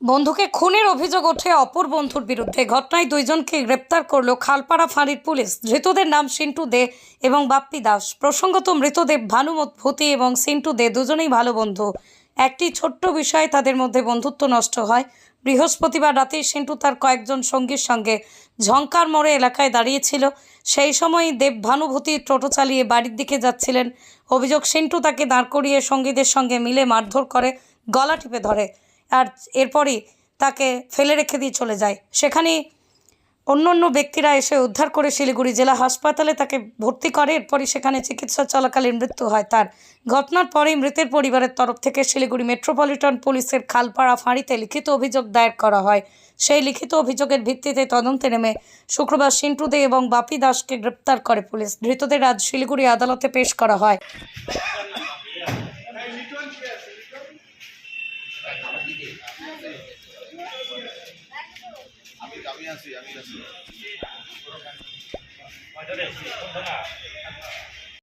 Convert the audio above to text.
বন্ধুকে খুনের অভিযোগ ওঠে অপর বন্ধুর বিরুদ্ধে। ঘটনায় দুইজনকে গ্রেপ্তার করল খালপাড়া ফাঁড়ির পুলিশ। ধৃতদের নাম সিন্টু দে এবং বাপ্পি দাস। প্রসঙ্গত মৃতদেব ভানুমত ভূতি এবং সিন্টু দে দুজনেই ভালো বন্ধু। একটি ছোট্ট বিষয়ে তাদের মধ্যে বন্ধুত্ব নষ্ট হয়। বৃহস্পতিবার রাতে সিন্টু তার কয়েকজন সঙ্গীর সঙ্গে ঝঙ্কার মোড়ে এলাকায় দাঁড়িয়েছিল। সেই সময় দেব ভানুভূতি টোটো চালিয়ে বাড়ির দিকে যাচ্ছিলেন। অভিযোগ, সিন্টু তাকে দাঁড় করিয়ে সঙ্গীদের সঙ্গে মিলে মারধর করে, গলা টিপে ধরে। আর এরপরই তাকে ফেলে রেখে দিয়ে চলে যায়। সেখানে অন্য অন্য ব্যক্তিরা এসে উদ্ধার করে শিলিগুড়ি জেলা হাসপাতালে তাকে ভর্তি করে। এরপরই সেখানে চিকিৎসা চলাকালীন মৃত্যু হয় তার। ঘটনার পরেই মৃতের পরিবারের তরফ থেকে শিলিগুড়ি মেট্রোপলিটন পুলিশের খালপাড়া ফাঁড়িতে লিখিত অভিযোগ দায়ের করা হয়। সেই লিখিত অভিযোগের ভিত্তিতে তদন্তে নেমে শুক্রবার সিন্টু দে এবং বাপি দাসকে গ্রেপ্তার করে পুলিশ। ধৃতদের আজ শিলিগুড়ি আদালতে পেশ করা হয়। আমি আমি আছি আমি আছি।